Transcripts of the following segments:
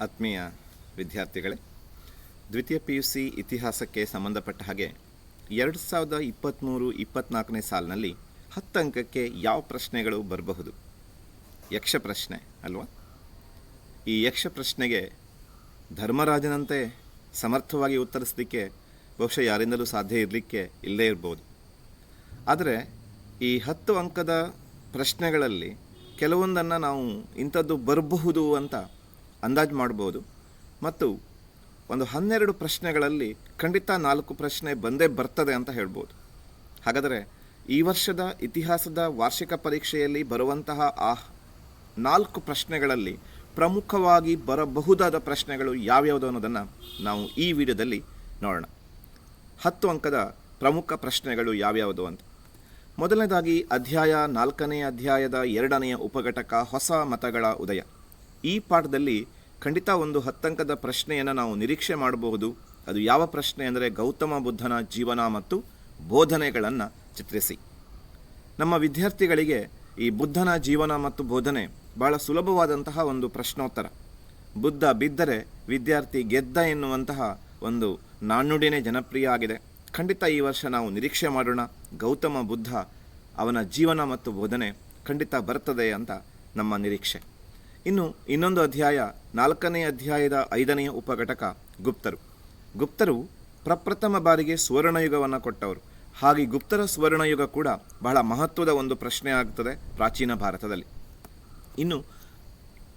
ಆತ್ಮೀಯ ವಿದ್ಯಾರ್ಥಿಗಳೇ, ದ್ವಿತೀಯ ಪಿ ಯು ಸಿ ಇತಿಹಾಸಕ್ಕೆ ಸಂಬಂಧಪಟ್ಟ ಹಾಗೆ ಎರಡು ಸಾವಿರದ ಇಪ್ಪತ್ತ್ಮೂರು ಇಪ್ಪತ್ತ್ನಾಲ್ಕನೇ ಸಾಲಿನಲ್ಲಿ ಹತ್ತು ಅಂಕಕ್ಕೆ ಯಾವ ಪ್ರಶ್ನೆಗಳು ಬರಬಹುದು? ಯಕ್ಷ ಪ್ರಶ್ನೆ ಅಲ್ವಾ? ಈ ಯಕ್ಷ ಪ್ರಶ್ನೆಗೆ ಧರ್ಮರಾಜನಂತೆ ಸಮರ್ಥವಾಗಿ ಉತ್ತರಿಸಲಿಕ್ಕೆ ಬಹುಶಃ ಯಾರಿಂದಲೂ ಸಾಧ್ಯ ಇರಲಿಕ್ಕೆ ಇಲ್ಲದೇ ಇರ್ಬೋದು. ಆದರೆ ಈ ಹತ್ತು ಅಂಕದ ಪ್ರಶ್ನೆಗಳಲ್ಲಿ ಕೆಲವೊಂದನ್ನು ನಾವು ಇಂಥದ್ದು ಬರಬಹುದು ಅಂತ ಅಂದಾಜು ಮಾಡ್ಬೋದು ಮತ್ತು ಒಂದು ಹನ್ನೆರಡು ಪ್ರಶ್ನೆಗಳಲ್ಲಿ ಖಂಡಿತ ನಾಲ್ಕು ಪ್ರಶ್ನೆ ಬಂದೇ ಬರ್ತದೆ ಅಂತ ಹೇಳ್ಬೋದು. ಹಾಗಾದರೆ ಈ ವರ್ಷದ ಇತಿಹಾಸದ ವಾರ್ಷಿಕ ಪರೀಕ್ಷೆಯಲ್ಲಿ ಬರುವಂತಹ ಆ ನಾಲ್ಕು ಪ್ರಶ್ನೆಗಳಲ್ಲಿ ಪ್ರಮುಖವಾಗಿ ಬರಬಹುದಾದ ಪ್ರಶ್ನೆಗಳು ಯಾವ್ಯಾವುದು ಅನ್ನೋದನ್ನು ನಾವು ಈ ವಿಡಿಯೋದಲ್ಲಿ ನೋಡೋಣ. ಹತ್ತು ಅಂಕದ ಪ್ರಮುಖ ಪ್ರಶ್ನೆಗಳು ಯಾವ್ಯಾವುದು ಅಂತ. ಮೊದಲನೇದಾಗಿ ಅಧ್ಯಾಯ ನಾಲ್ಕನೇ ಅಧ್ಯಾಯದ ಎರಡನೆಯ ಉಪಘಟಕ ಹೊಸ ಮತಗಳ ಉದಯ. ಈ ಪಾಠದಲ್ಲಿ ಖಂಡಿತ ಒಂದು ಹತ್ತಂಕದ ಪ್ರಶ್ನೆಯನ್ನು ನಾವು ನಿರೀಕ್ಷೆ ಮಾಡಬಹುದು. ಅದು ಯಾವ ಪ್ರಶ್ನೆ ಅಂದರೆ ಗೌತಮ ಬುದ್ಧನ ಜೀವನ ಮತ್ತು ಬೋಧನೆಗಳನ್ನು ಚಿತ್ರಿಸಿ. ನಮ್ಮ ವಿದ್ಯಾರ್ಥಿಗಳಿಗೆ ಈ ಬುದ್ಧನ ಜೀವನ ಮತ್ತು ಬೋಧನೆ ಬಹಳ ಸುಲಭವಾದಂತಹ ಒಂದು ಪ್ರಶ್ನೋತ್ತರ. ಬುದ್ಧ ಬಿದ್ದರೆ ವಿದ್ಯಾರ್ಥಿ ಗೆದ್ದ ಎನ್ನುವಂತಹ ಒಂದು ನಾಣ್ಣುಡಿನೇ ಜನಪ್ರಿಯ ಆಗಿದೆ. ಖಂಡಿತ ಈ ವರ್ಷ ನಾವು ನಿರೀಕ್ಷೆ ಮಾಡೋಣ. ಗೌತಮ ಬುದ್ಧ ಅವನ ಜೀವನ ಮತ್ತು ಬೋಧನೆ ಖಂಡಿತ ಬರ್ತದೆ ಅಂತ ನಮ್ಮ ನಿರೀಕ್ಷೆ. ಇನ್ನು ಇನ್ನೊಂದು ಅಧ್ಯಾಯ, ನಾಲ್ಕನೇ ಅಧ್ಯಾಯದ ಐದನೆಯ ಉಪಘಟಕ, ಗುಪ್ತರು. ಗುಪ್ತರು ಪ್ರಪ್ರಥಮ ಬಾರಿಗೆ ಸುವರ್ಣಯುಗವನ್ನು ಕೊಟ್ಟವರು. ಹಾಗೆ ಗುಪ್ತರ ಸುವರ್ಣಯುಗ ಕೂಡ ಬಹಳ ಮಹತ್ವದ ಒಂದು ಪ್ರಶ್ನೆ ಆಗ್ತದೆ ಪ್ರಾಚೀನ ಭಾರತದಲ್ಲಿ. ಇನ್ನು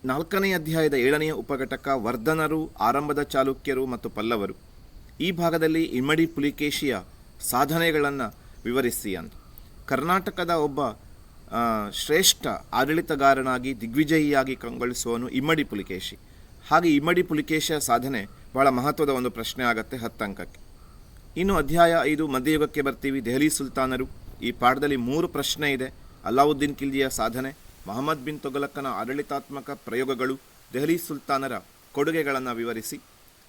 ನಾಲ್ಕನೇ ಅಧ್ಯಾಯದ ಏಳನೆಯ ಉಪಘಟಕ, ವರ್ಧನರು, ಆರಂಭದ ಚಾಲುಕ್ಯರು ಮತ್ತು ಪಲ್ಲವರು. ಈ ಭಾಗದಲ್ಲಿ ಇಮ್ಮಡಿ ಪುಲಿಕೇಶಿಯ ಸಾಧನೆಗಳನ್ನು ವಿವರಿಸಿ ಅಂತ ಕರ್ನಾಟಕದ ಒಬ್ಬ ಶ್ರೇಷ್ಠ ಆಡಳಿತಗಾರನಾಗಿ ದಿಗ್ವಿಜಯಿಯಾಗಿ ಕಂಗೊಳಿಸುವನು ಇಮ್ಮಡಿ ಪುಲಿಕೇಶಿ. ಹಾಗೆ ಇಮ್ಮಡಿ ಪುಲಿಕೇಶಿಯ ಸಾಧನೆ ಬಹಳ ಮಹತ್ವದ ಒಂದು ಪ್ರಶ್ನೆ ಆಗತ್ತೆ ಹತ್ತಂಕಕ್ಕೆ. ಇನ್ನು ಅಧ್ಯಾಯ ಐದು ಮಧ್ಯಯುಗಕ್ಕೆ ಬರ್ತೀವಿ, ದೆಹಲಿ ಸುಲ್ತಾನರು. ಈ ಪಾಠದಲ್ಲಿ ಮೂರು ಪ್ರಶ್ನೆ ಇದೆ. ಅಲ್ಲಾವುದ್ದೀನ್ ಖಿಲ್ಜಿಯ ಸಾಧನೆ, ಮೊಹಮ್ಮದ್ ಬಿನ್ ತೊಗಲಕ್ಕನ ಆಡಳಿತಾತ್ಮಕ ಪ್ರಯೋಗಗಳು, ದೆಹಲಿ ಸುಲ್ತಾನರ ಕೊಡುಗೆಗಳನ್ನು ವಿವರಿಸಿ.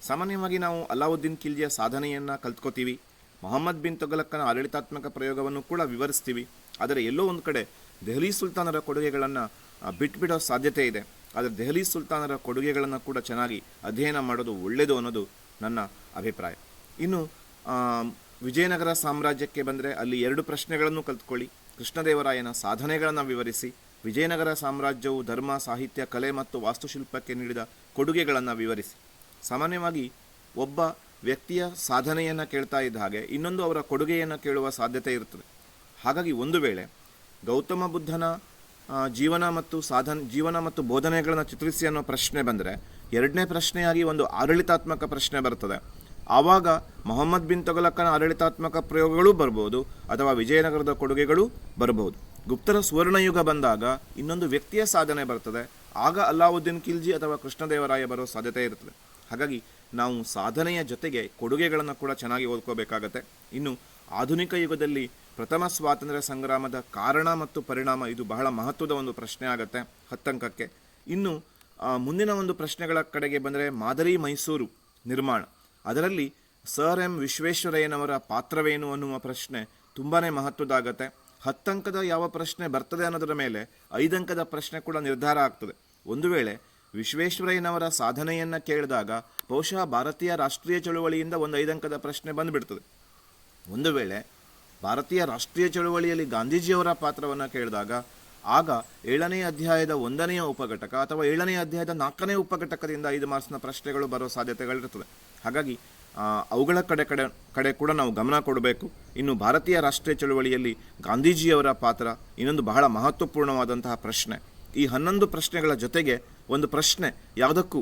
ಸಾಮಾನ್ಯವಾಗಿ ನಾವು ಅಲ್ಲಾವುದ್ದೀನ್ ಖಿಲ್ಜಿಯ ಸಾಧನೆಯನ್ನು ಕಲ್ತ್ಕೋತೀವಿ. ಮೊಹಮ್ಮದ್ ಬಿನ್ ತೊಗಲಕ್ಕನ ಆಡಳಿತಾತ್ಮಕ ಪ್ರಯೋಗವನ್ನು ಕೂಡ ವಿವರಿಸ್ತೀವಿ. ಆದರೆ ಎಲ್ಲೋ ಒಂದು ಕಡೆ ದೆಹಲಿ ಸುಲ್ತಾನರ ಕೊಡುಗೆಗಳನ್ನು ಬಿಟ್ಬಿಡೋ ಸಾಧ್ಯತೆ ಇದೆ. ಆದರೆ ದೆಹಲಿ ಸುಲ್ತಾನರ ಕೊಡುಗೆಗಳನ್ನು ಕೂಡ ಚೆನ್ನಾಗಿ ಅಧ್ಯಯನ ಮಾಡೋದು ಒಳ್ಳೆಯದು ಅನ್ನೋದು ನನ್ನ ಅಭಿಪ್ರಾಯ. ಇನ್ನು ವಿಜಯನಗರ ಸಾಮ್ರಾಜ್ಯಕ್ಕೆ ಬಂದರೆ ಅಲ್ಲಿ ಎರಡು ಪ್ರಶ್ನೆಗಳನ್ನು ಕಲ್ತ್ಕೊಳ್ಳಿ. ಕೃಷ್ಣದೇವರಾಯನ ಸಾಧನೆಗಳನ್ನು ವಿವರಿಸಿ, ವಿಜಯನಗರ ಸಾಮ್ರಾಜ್ಯವು ಧರ್ಮ, ಸಾಹಿತ್ಯ, ಕಲೆ ಮತ್ತು ವಾಸ್ತುಶಿಲ್ಪಕ್ಕೆ ನೀಡಿದ ಕೊಡುಗೆಗಳನ್ನು ವಿವರಿಸಿ. ಸಾಮಾನ್ಯವಾಗಿ ಒಬ್ಬ ವ್ಯಕ್ತಿಯ ಸಾಧನೆಯನ್ನು ಕೇಳ್ತಾ ಇದ್ದ ಹಾಗೆ ಇನ್ನೊಂದು ಅವರ ಕೊಡುಗೆಯನ್ನು ಕೇಳುವ ಸಾಧ್ಯತೆ ಇರುತ್ತದೆ. ಹಾಗಾಗಿ ಒಂದು ವೇಳೆ ಗೌತಮ ಬುದ್ಧನ ಜೀವನ ಮತ್ತು ಸಾಧನ, ಜೀವನ ಮತ್ತು ಬೋಧನೆಗಳನ್ನು ಚಿತ್ರಿಸಿ ಅನ್ನೋ ಪ್ರಶ್ನೆ ಬಂದರೆ ಎರಡನೇ ಪ್ರಶ್ನೆಯಾಗಿ ಒಂದು ಆಡಳಿತಾತ್ಮಕ ಪ್ರಶ್ನೆ ಬರ್ತದೆ. ಆವಾಗ ಮೊಹಮ್ಮದ್ ಬಿನ್ ತೊಗಲಕ್ಕನ ಆಡಳಿತಾತ್ಮಕ ಪ್ರಯೋಗಗಳು ಬರ್ಬೋದು ಅಥವಾ ವಿಜಯನಗರದ ಕೊಡುಗೆಗಳು ಬರಬಹುದು ಗುಪ್ತರ ಸುವರ್ಣಯುಗ ಬಂದಾಗ ಇನ್ನೊಂದು ವ್ಯಕ್ತಿಯ ಸಾಧನೆ ಬರ್ತದೆ. ಆಗ ಅಲ್ಲಾವುದ್ದೀನ್ ಖಿಲ್ಜಿ ಅಥವಾ ಕೃಷ್ಣದೇವರಾಯ ಬರೋ ಸಾಧ್ಯತೆ ಇರ್ತದೆ ಹಾಗಾಗಿ ನಾವು ಸಾಧನೆಯ ಜೊತೆಗೆ ಕೊಡುಗೆಗಳನ್ನು ಕೂಡ ಚೆನ್ನಾಗಿ ಓದ್ಕೋಬೇಕಾಗತ್ತೆ. ಇನ್ನು ಆಧುನಿಕ ಯುಗದಲ್ಲಿ ಪ್ರಥಮ ಸ್ವಾತಂತ್ರ್ಯ ಸಂಗ್ರಾಮದ ಕಾರಣ ಮತ್ತು ಪರಿಣಾಮ ಇದು ಬಹಳ ಮಹತ್ವದ ಒಂದು ಪ್ರಶ್ನೆ ಆಗುತ್ತೆ ಹತ್ತಂಕಕ್ಕೆ. ಇನ್ನು ಮುಂದಿನ ಒಂದು ಪ್ರಶ್ನೆಗಳ ಕಡೆಗೆ ಬಂದರೆ ಮಾದರಿ ಮೈಸೂರು ನಿರ್ಮಾಣ. ಅದರಲ್ಲಿ ಸರ್ ಎಂ ವಿಶ್ವೇಶ್ವರಯ್ಯನವರ ಪಾತ್ರವೇನು ಅನ್ನುವ ಪ್ರಶ್ನೆ ತುಂಬಾ ಮಹತ್ವದಾಗತ್ತೆ. ಹತ್ತಂಕದ ಯಾವ ಪ್ರಶ್ನೆ ಬರ್ತದೆ ಅನ್ನೋದರ ಮೇಲೆ ಐದಂಕದ ಪ್ರಶ್ನೆ ಕೂಡ ನಿರ್ಧಾರ ಆಗ್ತದೆ. ಒಂದು ವೇಳೆ ವಿಶ್ವೇಶ್ವರಯ್ಯನವರ ಸಾಧನೆಯನ್ನು ಕೇಳಿದಾಗ ಬಹುಶಃ ಭಾರತೀಯ ರಾಷ್ಟ್ರೀಯ ಚಳುವಳಿಯಿಂದ ಒಂದು ಐದಂಕದ ಪ್ರಶ್ನೆ ಬಂದುಬಿಡ್ತದೆ. ಒಂದು ವೇಳೆ ಭಾರತೀಯ ರಾಷ್ಟ್ರೀಯ ಚಳುವಳಿಯಲ್ಲಿ ಗಾಂಧೀಜಿಯವರ ಪಾತ್ರವನ್ನು ಕೇಳಿದಾಗ ಆಗ ಏಳನೇ ಅಧ್ಯಾಯದ ಒಂದನೆಯ ಉಪಘಟಕ ಅಥವಾ ಏಳನೇ ಅಧ್ಯಾಯದ ನಾಲ್ಕನೇ ಉಪಘಟಕದಿಂದ ಐದು ಮಾರ್ಕ್ಸ್ನ ಪ್ರಶ್ನೆಗಳು ಬರೋ ಸಾಧ್ಯತೆಗಳಿರ್ತದೆ ಹಾಗಾಗಿ ಅವುಗಳ ಕಡೆ ಕಡೆ ಕಡೆ ಕೂಡ ನಾವು ಗಮನ ಕೊಡಬೇಕು. ಇನ್ನು ಭಾರತೀಯ ರಾಷ್ಟ್ರೀಯ ಚಳುವಳಿಯಲ್ಲಿ ಗಾಂಧೀಜಿಯವರ ಪಾತ್ರ ಇನ್ನೊಂದು ಬಹಳ ಮಹತ್ವಪೂರ್ಣವಾದಂತಹ ಪ್ರಶ್ನೆ. ಈ ಹನ್ನೊಂದು ಪ್ರಶ್ನೆಗಳ ಜೊತೆಗೆ ಒಂದು ಪ್ರಶ್ನೆ, ಯಾವುದಕ್ಕೂ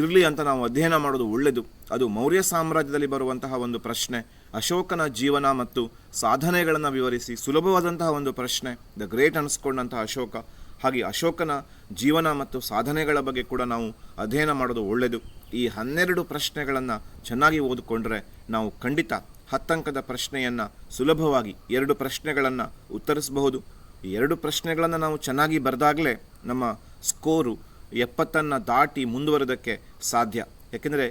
ಇರಲಿ ಅಂತ ನಾವು ಅಧ್ಯಯನ ಮಾಡೋದು ಒಳ್ಳೆಯದು ಅದು ಮೌರ್ಯ ಸಾಮ್ರಾಜ್ಯದಲ್ಲಿ ಬರುವಂತಹ ಒಂದು ಪ್ರಶ್ನೆ, ಅಶೋಕನ ಜೀವನ ಮತ್ತು ಸಾಧನೆಗಳನ್ನು ವಿವರಿಸಿ, ಸುಲಭವಾದಂತಹ ಒಂದು ಪ್ರಶ್ನೆ, ದ ಗ್ರೇಟ್ ಅನಿಸ್ಕೊಂಡಂತಹ ಅಶೋಕ. ಹಾಗೆ ಅಶೋಕನ ಜೀವನ ಮತ್ತು ಸಾಧನೆಗಳ ಬಗ್ಗೆ ಕೂಡ ನಾವು ಅಧ್ಯಯನ ಮಾಡೋದು ಒಳ್ಳೆಯದು ಈ ಹನ್ನೆರಡು ಪ್ರಶ್ನೆಗಳನ್ನು ಚೆನ್ನಾಗಿ ಓದಿಕೊಂಡ್ರೆ ನಾವು ಖಂಡಿತ ಹತ್ತಂಕದ ಪ್ರಶ್ನೆಯನ್ನು ಸುಲಭವಾಗಿ ಎರಡು ಪ್ರಶ್ನೆಗಳನ್ನು ಉತ್ತರಿಸಬಹುದು. ಈ ಎರಡು ಪ್ರಶ್ನೆಗಳನ್ನು ನಾವು ಚೆನ್ನಾಗಿ ಬರೆದಾಗಲೇ ನಮ್ಮ ಸ್ಕೋರು ಎಪ್ಪತ್ತನ್ನು ದಾಟಿ ಮುಂದುವರೆದಕ್ಕೆ ಸಾಧ್ಯ. ಯಾಕೆಂದರೆ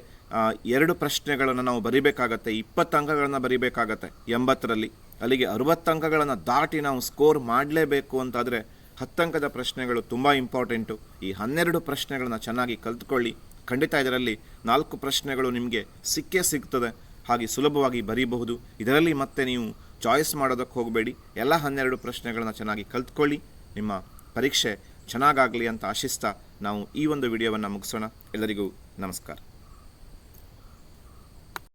ಎರಡು ಪ್ರಶ್ನೆಗಳನ್ನು ನಾವು ಬರಿಬೇಕಾಗತ್ತೆ, ಇಪ್ಪತ್ತು ಅಂಕಗಳನ್ನು ಬರಿಬೇಕಾಗತ್ತೆ ಎಂಬತ್ತರಲ್ಲಿ. ಅಲ್ಲಿಗೆ ಅರುವತ್ತು ಅಂಕಗಳನ್ನು ದಾಟಿ ನಾವು ಸ್ಕೋರ್ ಮಾಡಲೇಬೇಕು ಅಂತಾದರೆ ಹತ್ತಂಕದ ಪ್ರಶ್ನೆಗಳು ತುಂಬ ಇಂಪಾರ್ಟೆಂಟು. ಈ ಹನ್ನೆರಡು ಪ್ರಶ್ನೆಗಳನ್ನು ಚೆನ್ನಾಗಿ ಕಲ್ತ್ಕೊಳ್ಳಿ. ಖಂಡಿತ ಇದರಲ್ಲಿ ನಾಲ್ಕು ಪ್ರಶ್ನೆಗಳು ನಿಮಗೆ ಸಿಕ್ಕೇ ಸಿಗ್ತದೆ. ಹಾಗೆ ಸುಲಭವಾಗಿ ಬರೀಬಹುದು. ಇದರಲ್ಲಿ ಮತ್ತೆ ನೀವು ಚಾಯ್ಸ್ ಮಾಡೋದಕ್ಕೆ ಹೋಗಬೇಡಿ. ಎಲ್ಲ ಹನ್ನೆರಡು ಪ್ರಶ್ನೆಗಳನ್ನ ಚೆನ್ನಾಗಿ ಕಲ್ತ್ಕೊಳ್ಳಿ. ನಿಮ್ಮ ಪರೀಕ್ಷೆ ಚೆನ್ನಾಗಾಗಲಿ ಅಂತ ಆಶಿಸ್ತಾ ನಾವು ಈ ಒಂದು ವಿಡಿಯೋವನ್ನು ಮುಗಿಸೋಣ. ಎಲ್ಲರಿಗೂ ನಮಸ್ಕಾರ.